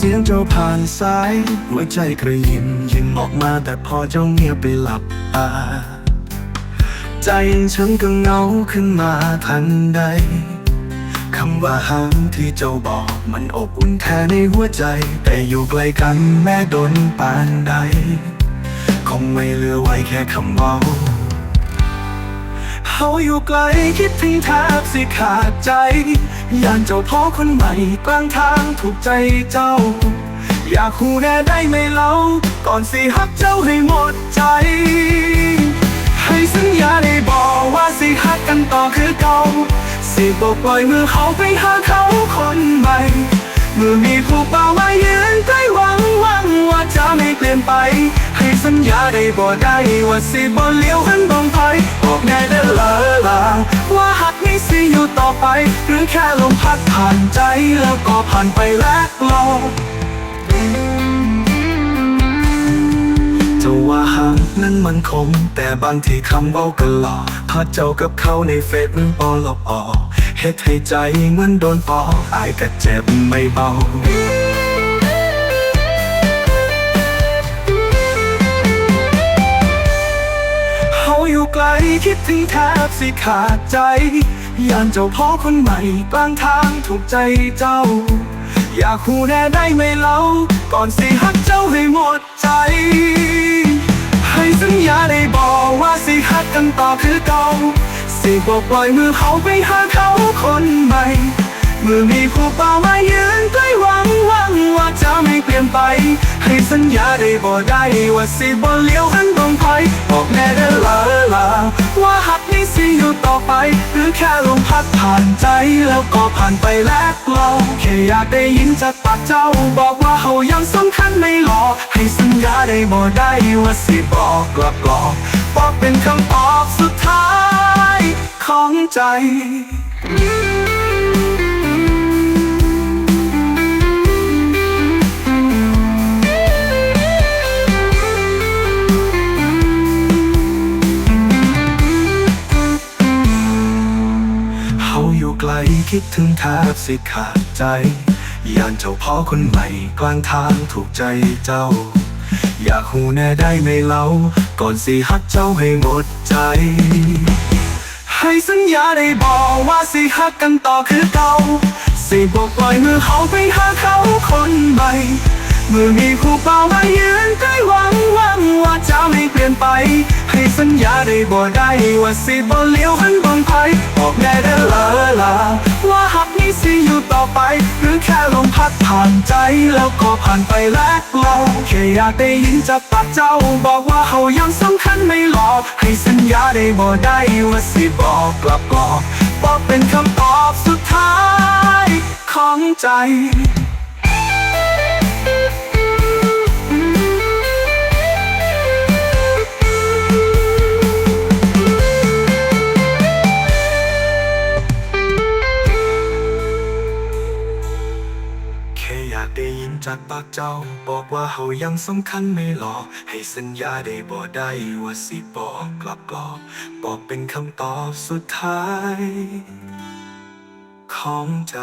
เสียงเจ้าผ่านสายหัวใจกระยิมยิงออกมาแต่พอเจ้าเงียบไปหลับตาใจฉันก็เงาขึ้นมาทันใดคำว่าหักที่เจ้าบอกมันอบอุ่นแค่ในหัวใจ แต่อยู่ไกลกันแม้โดนปานใด คงไม่เหลือไว้แค่คำเว่าเฮาอยู่ไกลคิดถึงแทบสิขาดใจ ย่านเจ้าพ่อคนใหม่กลางทางถูกใจเจ้า อยากคู่แน่ได้ไหมเล่า ก่อนสิฮักเจ้าให้หมดใจ ให้สัญญาได้บอกว่าสิฮักกันต่อคือเก่า สิบอกปล่อยมือเขาไปหาเขาคนใหม่ เมื่อมีผู้เป่ามายืนใกล้หวังหวังว่าจะไม่เปลี่ยนไป ให้สัญญาได้บอกได้ว่าสิบอเลี้ยวหันบองไปบอกแน่ได้อละลาว่าหักนี้สิอยู่ต่อไป แค่ลมพัดผ่านใจแล้วก็ผ่านไปและรอจะว่าห่างนั้นมันคม แต่บางทีคำเบาก็หลอกพาเจ้ากับเขาในเฟซมึงปอลบออกเฮ็ดให้ใจเหมือนโดนปอกอายแต่เจ็บไม่เบา คิดถึงแทบสิขาดใจ ยานเจ้าพ่อคนใหม่กลางทางถูกใจเจ้า อยากคู่แน่ได้ไหมเล่า ก่อนสิฮักเจ้าให้หมดใจ ให้สัญญาได้บอกว่าสิฮักกันต่อคือเก่า สิบอกปล่อยมือเขาไปหาเขาคนใหม่ เมื่อมีผู้เป่ามายืนใกล้หวังหวังว่าจะไม่เปลี่ยนไป ให้สัญญาได้บอได้ว่าสิบ่เลี้ยวหันตรงไปบอกแน่ได้อละลาว่าหักนี้สิอยู่ต่อไป หรือแค่ลมพัดผ่านใจแล้วก็ผ่านไปแล้วเราแค่อยากได้ยินจากปากเจ้า บอกว่าเขายังสำคัญไม่หลอกให้สัญญาได้บอได้ว่าสิบอกกลับกลอกบอกเป็นคำตอบสุดท้ายของใจ ลคิดถึงแทบสิขาดใจ ยานเจ้าพ่อคนใหม่กลางทางถูกใจเจ้า อยากหูแน่ได้ไหมเล่า ก่อนสิฮักเจ้าให้หมดใจ ให้สัญญาได้บอกว่าสิฮักกันต่อคือเก่า สิบอกปล่อยมือเขาไปหาเขาคนใหม่เมื่อมีผู้เป่ามายืนใกล้หวัง ว่าจะไม่เปลี่ยนไป ให้สัญญาได้บอกได้ว่าสิบ่เลี้ยวหันบางไปบอกแน่ได้อละลาว่าหักนี้สิอยู่ต่อไป หรือแค่ลมพัดผ่านใจแล้วก็ผ่านไปแล้วเราแค่อยากได้ยินจากปากเจ้า บอกว่าเขายังสำคัญไม่หลอกให้สัญญาได้บอกได้ว่าสิบอกกลับกอกบอกเป็นคำตอบสุดท้ายของใจ จากปากเจ้า บอกว่าเฮายังสำคัญไม่หลอก ให้สัญญาได้บอได้ว่าสิบอกกลับกลอกบอกเป็นคำตอบสุดท้าย ของใจ